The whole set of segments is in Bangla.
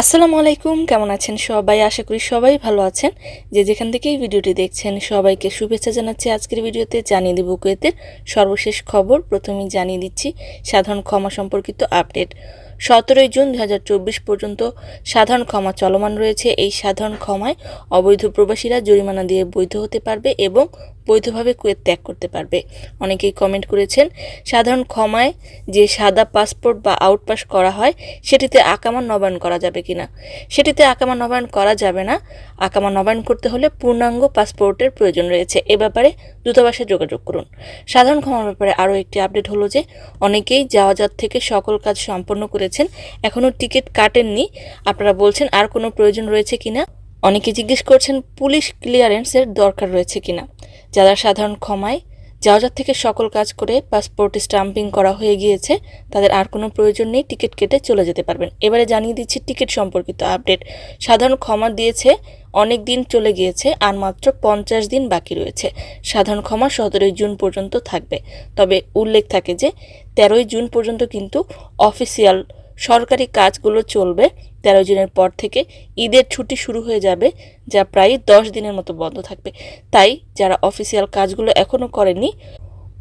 আসসালামু আলাইকুম, কেমন আছেন সবাই? আশা করি সবাই ভালো আছেন। যে যেখান থেকে এই ভিডিওটি দেখছেন, সবাইকে শুভেচ্ছা জানাচ্ছি আজকের ভিডিওতে। জানিয়ে দেব কুয়েতের সর্বশেষ খবর। প্রথমেই জানিয়ে দিচ্ছি, সাধারণ ক্ষমা সম্পর্কিত আপডেট। সতেরোই জুন দু হাজার চব্বিশ পর্যন্ত সাধারণ ক্ষমা চলমান রয়েছে। এই সাধারণ ক্ষমায় অবৈধ প্রবাসীরা জরিমানা দিয়ে বৈধ হতে পারবে এবং বৈধভাবে কুয়েত ত্যাগ করতে পারবে। অনেকেই কমেন্ট করেছেন, সাধারণ ক্ষমায় যে সাদা পাসপোর্ট বা আউটপাস করা হয়, সেটিতে আকামা নবায়ন করা যাবে কিনা? সেটিতে আকামা নবায়ন করা যাবে না। আকামা নবায়ন করতে হলে পূর্ণাঙ্গ পাসপোর্টের প্রয়োজন রয়েছে। এ ব্যাপারে দূতাবাসে যোগাযোগ করুন। সাধারণ ক্ষমার ব্যাপারে আরও একটি আপডেট হলো যে, অনেকেই যাওয়াজাত থেকে সকল কাজ সম্পন্ন করেছেন, এখনও টিকিট কাটেননি। আপনারা বলছেন আর কোনো প্রয়োজন রয়েছে কিনা? অনেকে জিজ্ঞেস করছেন, পুলিশ ক্লিয়ারেন্সের দরকার রয়েছে কিনা? যারা সাধারণ ক্ষমায় যাওয়াজাত থেকে সকল কাজ করে পাসপোর্ট স্টাম্পিং করা হয়ে গিয়েছে, তাদের আর কোনো প্রয়োজন নেই, টিকিট কেটে চলে যেতে পারবেন। এবারে জানিয়ে দিচ্ছি টিকিট সম্পর্কিত আপডেট। সাধারণ ক্ষমা দিয়েছে, অনেক দিন চলে গিয়েছে, আর মাত্র পঞ্চাশ দিন বাকি রয়েছে। সাধারণ ক্ষমা সতেরোই জুন পর্যন্ত থাকবে। তবে উল্লেখ থাকে যে, তেরোই জুন পর্যন্ত কিন্তু অফিসিয়াল সরকারি কাজগুলো চলবে তেরো জুনের পর থেকে ঈদের ছুটি শুরু হয়ে যাবে, যা প্রায় দশ দিনের মতো বন্ধ থাকবে। তাই যারা অফিসিয়াল কাজগুলো এখনও করেনি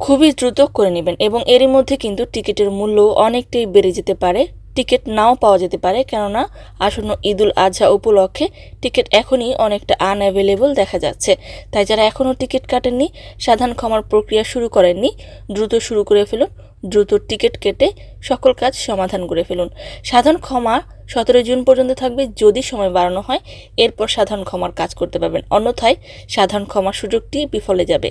খুবই দ্রুত করে নেবেন এবং এরই মধ্যে কিন্তু টিকিটের মূল্য অনেকটাই বেড়ে যেতে পারে। টিকিট নাও পাওয়া যেতে পারে, কেননা আসন্ন ঈদুল আজহা উপলক্ষে টিকিট এখনই অনেকটা আনঅ্যাভেলেবল দেখা যাচ্ছে। তাই যারা এখনও টিকিট কাটেননি সাধারণ ক্ষমার প্রক্রিয়া শুরু করেননি, দ্রুত শুরু করে ফেলুন, দ্রুত টিকিট কেটে সকল কাজ সমাধান করে ফেলুন। সাধারণ ক্ষমা সতেরোই জুন পর্যন্ত থাকবে যদি সময় বাড়ানো হয়, এরপর সাধারণ ক্ষমার কাজ করতে পারবেন। অন্যথায় সাধারণ ক্ষমার সুযোগটি বিফলে যাবে।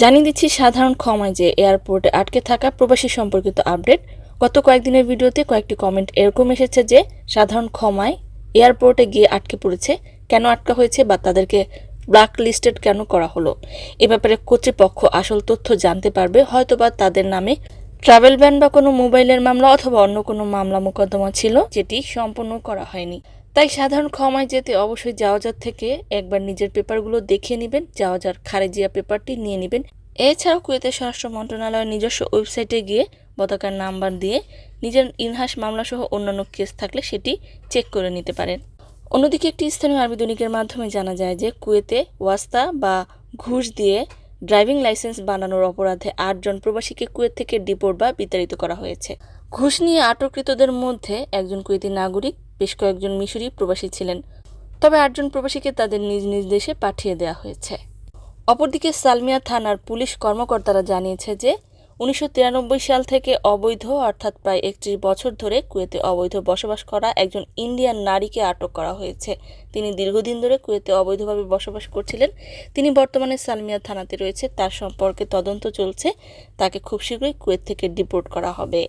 জানিয়ে দিচ্ছি সাধারণ ক্ষমায় যে এয়ারপোর্টে আটকে থাকা প্রবাসী সম্পর্কিত আপডেট। গত কয়েকদিনের ভিডিওতে কয়েকটি কমেন্ট এরকম এসেছে যে, সাধারণ ক্ষমায় এয়ারপোর্টে গিয়ে আটকে পড়েছে। কেন আটকা হয়েছে বা তাদেরকে ব্ল্যাক লিস্টেড কেন করা হলো? এ ব্যাপারে কর্তৃপক্ষ আসল তথ্য জানতে পারবে, হয়তোবা তাদের নামে ট্রাভেল ব্যান বা কোনো মোবাইলের মামলা অথবা অন্য কোনো মামলা মোকদ্দমা ছিল, যেটি সম্পন্ন করা হয়নি। তাই সাধারণ ক্ষমায় যেতে অবশ্যই যাওয়াজার থেকে একবার নিজের পেপারগুলো দেখিয়ে নেবেন, যাওয়াজার খারেজিয়া পেপারটি নিয়ে নেবেন। এছাড়াও কুয়েতের স্বরাষ্ট্র মন্ত্রণালয়ের নিজস্ব ওয়েবসাইটে গিয়ে পতাকার নাম্বার দিয়ে নিজের ইনহাস মামলাসহ অন্যান্য কেস থাকলে সেটি চেক করে নিতে পারেন। অন্যদিকে একটি স্থানীয় আরবি দৈনিকের মাধ্যমে জানা যায় যে কুয়েতে ওয়াস্তা বা ঘুষ দিয়ে ড্রাইভিং লাইসেন্স বানানোর অপরাধে আটজন প্রবাসীকে কুয়েত থেকে ডিপোর্ট বা বিতাড়িত করা হয়েছে। ঘুষ নিয়ে আটককৃতদের মধ্যে একজন কুয়েতি নাগরিক, বেশ কয়েকজন মিশরি প্রবাসী ছিলেন। তবে আটজন প্রবাসীকে তাদের নিজ নিজ দেশে পাঠিয়ে দেওয়া হয়েছে। অপরদিকে সালমিয়া থানার পুলিশ কর্মকর্তারা জানিয়েছে যে উনিশশো তিরানব্বই সাল থেকে অবৈধ, অর্থাৎ প্রায় একত্রিশ বছর ধরে কুয়েতে অবৈধ বসবাস করা একজন ইন্ডিয়ান নারীকে আটক করা হয়েছে। তিনি দীর্ঘদিন ধরে কুয়েতে অবৈধভাবে বসবাস করছিলেন। তিনি বর্তমানে সালমিয়া থানাতে রয়েছে। তার সম্পর্কে তদন্ত চলছে। তাকে খুব শীঘ্রই কুয়েত থেকে ডিপোর্ট করা হবে।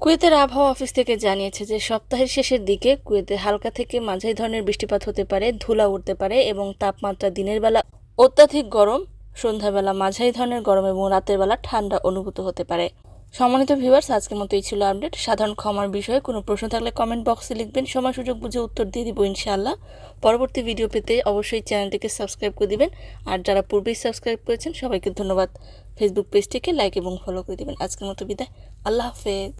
কুয়েতের আবহাওয়া অফিস থেকে জানিয়েছে যে, সপ্তাহের শেষের দিকে কুয়েতে হালকা থেকে মাঝারি ধরনের বৃষ্টিপাত হতে পারে, ধুলা উঠতে পারে এবং তাপমাত্রা দিনের বেলা অত্যাধিক গরম সন্ধ্যাবেলা মাঝারি ধরনের গরম এবং রাতের বেলা ঠান্ডা অনুভূত হতে পারে। সম্মানিত ভিউয়ার্স আজকের মতো এই ছিল আপডেট সাধারণ ক্ষমার বিষয়ে কোনো প্রশ্ন থাকলে কমেন্ট বক্সে লিখবেন। সময় সুযোগ বুঝে উত্তর দিয়ে দিব ইনশাআল্লাহ। পরবর্তী ভিডিও পেতে অবশ্যই চ্যানেলটিকে সাবস্ক্রাইব করে দিবেন। আর যারা পূর্বেই সাবস্ক্রাইব করেছেন, সবাইকে ধন্যবাদ। ফেসবুক পেজটিকে লাইক এবং ফলো করে দিবেন। আজকের মতো বিদায়। আল্লাহ হাফেজ।